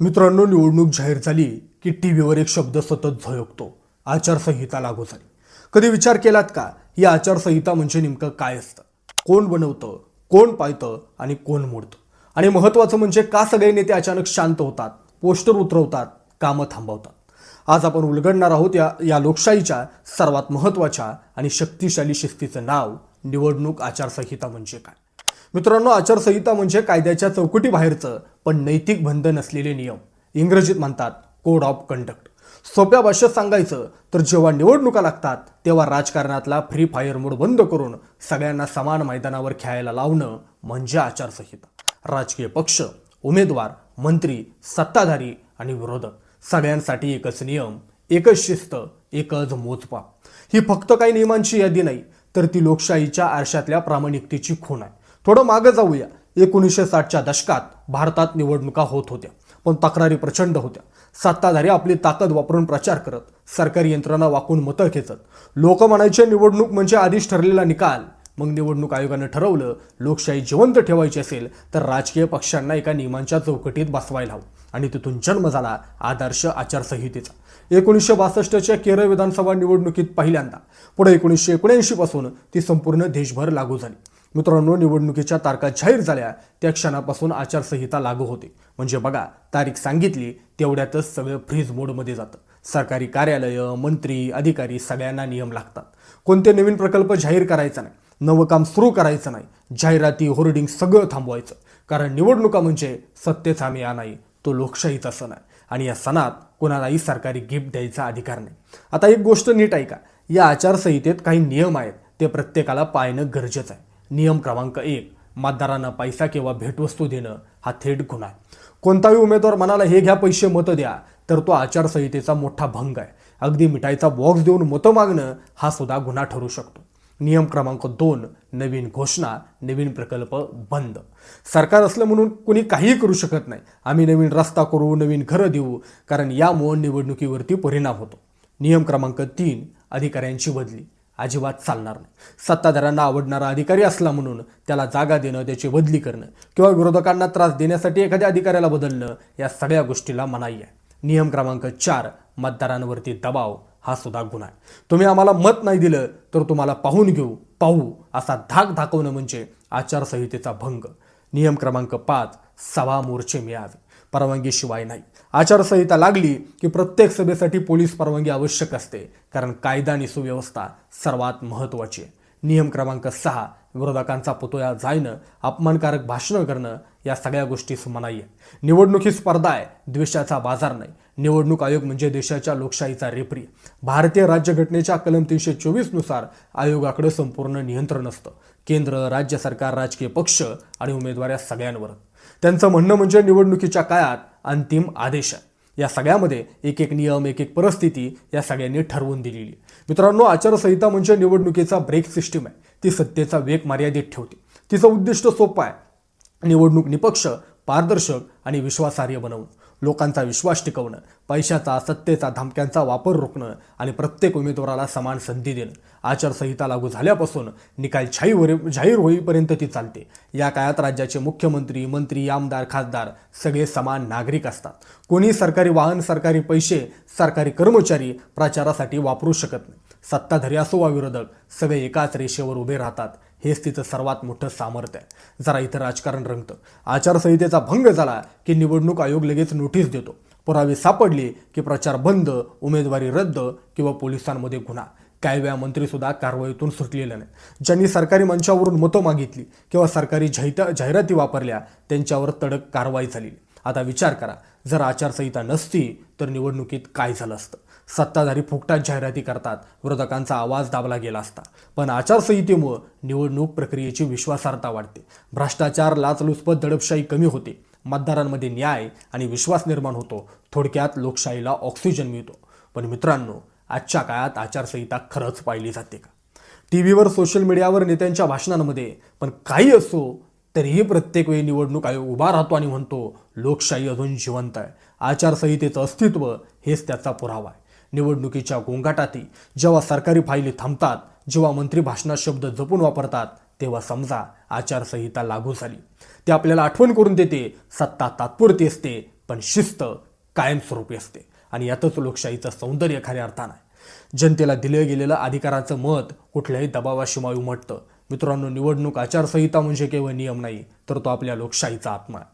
मित्रांनो निवडणूक जाहीर झाली की टी व्हीवर एक शब्द सतत झळकतो. आचारसंहिता लागू झाली. कधी विचार केलात का? ही आचारसंहिता म्हणजे नेमकं काय असतं? कोण बनवतं कोण पाळतं आणि कोण मोडतं? आणि महत्त्वाचं म्हणजे का सगळे नेते अचानक शांत होतात पोस्टर उतरवतात कामं थांबवतात? आज आपण उलगडणार आहोत या या लोकशाहीच्या सर्वात महत्त्वाच्या आणि शक्तिशाली शिस्तीचं नाव निवडणूक आचारसंहिता म्हणजे काय? मित्रांनो आचारसंहिता म्हणजे कायद्याच्या चौकटी बाहेरचं पण नैतिक बंधन असलेले नियम. इंग्रजीत म्हणतात कोड ऑफ कंडक्ट सोप्या भाषेत सांगायचं तर जेव्हा निवडणुका लागतात तेव्हा राजकारणातला फ्री फायर मोड बंद करून सगळ्यांना समान मैदानावर खेळायला लावणं म्हणजे आचारसंहिता. राजकीय पक्ष उमेदवार मंत्री सत्ताधारी आणि विरोधक सगळ्यांसाठी एकच नियम एकच शिस्त एकच मोजपा ही फक्त काही नियमांची यादी नाही तर ती लोकशाहीच्या आरशातल्या प्रामाणिकतेची खूण आहे. थोडं मागं जाऊया. एकोणीसशे साठच्या दशकात भारतात निवडणुका होत होत्या पण तक्रारी प्रचंड होत्या. सत्ताधारी आपली ताकद वापरून प्रचार करत सरकारी यंत्रणा वाकून मतं खेचत. लोक म्हणायचे निवडणूक म्हणजे आधीच ठरलेला निकाल. मग निवडणूक आयोगानं ठरवलं लोकशाही जिवंत ठेवायची असेल तर राजकीय पक्षांना एका नियमांच्या चौकटीत बसवायला हवं आणि तिथून जन्म झाला आदर्श आचारसंहितेचा. एकोणीसशे बासष्टच्या केरळ विधानसभा निवडणुकीत पहिल्यांदा पुढे एकोणीसशे एकोणऐंशी पासून ती संपूर्ण देशभर लागू झाली. मित्रांनो निवडणुकीच्या तारखा जाहीर झाल्या. त्या क्षणापासून आचारसंहिता लागू होते. म्हणजे बघा तारीख सांगितली तेवढ्यातच सगळं फ्रीज मोडमध्ये जातं. सरकारी कार्यालय मंत्री अधिकारी सगळ्यांना नियम लागतात. कोणते नवीन प्रकल्प जाहीर करायचा नाही नवं काम सुरू करायचं नाही जाहिराती होर्डिंग सगळं थांबवायचं. कारण निवडणुका म्हणजे सत्तेचा हा नाही तो लोकशाहीचा सण आहे आणि या सणात कोणालाही सरकारी गिफ्ट द्यायचा अधिकार नाही. आता एक गोष्ट नीट ऐका या आचारसंहितेत काही नियम आहेत ते प्रत्येकाला पाळणं गरजेचं आहे. नियम क्रमांक एक मतदारांना पैसा किंवा भेटवस्तू देणं हा थेट गुन्हा आहे. कोणताही उमेदवार मनाला हे घ्या पैसे मतं द्या तर तो आचारसंहितेचा मोठा भंग आहे. अगदी मिठाईचा बॉक्स देऊन मतं मागणं हा सुद्धा गुन्हा ठरू शकतो. नियम क्रमांक दोन नवीन घोषणा नवीन प्रकल्प बंद. सरकार असलं म्हणून कुणी काहीही करू शकत नाही. आम्ही नवीन रस्ता करू नवीन घरं देऊ कारण यामुळे निवडणुकीवरती परिणाम होतो. नियम क्रमांक तीन अधिकाऱ्यांची बदली. अजिबात चालणार नाही. सत्ताधाऱ्यांना आवडणारा अधिकारी असला म्हणून त्याला जागा देणं त्याची बदली करणं किंवा विरोधकांना त्रास देण्यासाठी एखाद्या अधिकाऱ्याला बदलणं या सगळ्या गोष्टीला मनाई आहे. नियम क्रमांक चार मतदारांवरती दबाव हा सुद्धा गुन्हा आहे. तुम्ही आम्हाला मत नाही दिलं तर तुम्हाला पाहून घेऊ पाहू असा धाक दाखवणं म्हणजे आचारसंहितेचा भंग. नियम क्रमांक पाच सभा मोर्चे मिळावे. परवानगीशिवाय नाही. आचारसंहिता लागली की प्रत्येक सभेसाठी पोलीस परवानगी आवश्यक असते. कारण कायदा आणि सुव्यवस्था सर्वात महत्त्वाची आहे. नियम क्रमांक सहा विरोधकांचा पुतोया जाईन अपमानकारक भाषणं करणं या सगळ्या गोष्टी मनाई आहे निवडणूक ही स्पर्धा आहे द्वेषाचा बाजार नाही. निवडणूक आयोग म्हणजे देशाच्या लोकशाहीचा रेपरी. भारतीय राज्यघटनेच्या कलम तीनशे चोवीसनुसार आयोगाकडे संपूर्ण नियंत्रण असतं. केंद्र राज्य सरकार राजकीय पक्ष आणि उमेदवार या सगळ्यांवर. त्यांचं म्हणणं म्हणजे निवडणुकीच्या काळात अंतिम आदेश आहे. या सगळ्यामध्ये एक एक नियम एक एक परिस्थिती या सगळ्यांनी ठरवून दिलेली मित्रांनो आचारसंहिता म्हणजे निवडणुकीचा ब्रेक सिस्टीम आहे. ती सत्तेचा वेग मर्यादित ठेवते. तिचं उद्दिष्ट सोपं आहे. निवडणूक निपक्ष पारदर्शक आणि विश्वासार्ह बनवणं. लोकांचा विश्वास टिकवणं पैशाचा सत्तेचा धमक्यांचा वापर रोखणं आणि प्रत्येक उमेदवाराला समान संधी देणं. आचारसंहिता लागू झाल्यापासून निकाल जाहीर जाहीर होईपर्यंत ती चालते. या काळात राज्याचे मुख्यमंत्री मंत्री आमदार खासदार सगळे समान नागरिक असतात. कोणी सरकारी वाहन सरकारी पैसे सरकारी कर्मचारी प्रचारासाठी वापरू शकत नाही. सत्ताधारी असो वा विरोधक सगळे एकाच रेषेवर उभे राहतात. हेच तिचं सर्वात मोठं सामर्थ्य आहे. जरा इथं राजकारण रंगतं. आचारसंहितेचा भंग झाला की निवडणूक आयोग लगेच नोटीस देतो. पुरावे सापडले की प्रचार बंद उमेदवारी रद्द किंवा पोलिसांमध्ये गुन्हा. काही वेळा मंत्रीसुद्धा कारवाईतून सुटलेलं नाही ज्यांनी सरकारी मंचावरून मतं मागितली किंवा सरकारी जाहिता जाहिराती वापरल्या त्यांच्यावर तडक कारवाई झाली. आता विचार करा जर आचारसंहिता नसती तर निवडणुकीत काय झालं असतं? सत्ताधारी फुकटात जाहिराती करतात. विरोधकांचा आवाज दाबला गेला असता. पण आचारसंहितेमुळं निवडणूक प्रक्रियेची विश्वासार्हता वाढते. भ्रष्टाचार लाचलुचपत दडपशाही कमी होते. मतदारांमध्ये न्याय आणि विश्वास निर्माण होतो. थोडक्यात लोकशाहीला ऑक्सिजन मिळतो. पण मित्रांनो आजच्या काळात आचारसंहिता खरंच पाहिली जाते का? टी व्हीवर सोशल मीडियावर नेत्यांच्या भाषणांमध्ये पण काही असो तरीही प्रत्येक वेळी निवडणूक आयोग उभा राहतो आणि म्हणतो लोकशाही अजून जिवंत आहे. आचारसंहितेचं अस्तित्व हेच त्याचा पुरावा आहे निवडणुकीच्या गोंगाटातही जेव्हा सरकारी फायली थांबतात जेव्हा मंत्री भाषणात शब्द जपून वापरतात तेव्हा समजा आचारसंहिता लागू झाली. ते आपल्याला आठवण करून देते सत्ता तात्पुरती असते पण शिस्त कायमस्वरूपी असते. आणि यातच लोकशाहीचं सौंदर्य खऱ्या अर्थानं आहे. जनतेला दिलं गेलेलं अधिकाराचं मत कुठल्याही दबावाशिवाय उमटतं. मित्रांनो निवडणूक आचारसंहिता म्हणजे केवळ नियम नाही तर तो आपल्या लोकशाहीचा आत्मा आहे.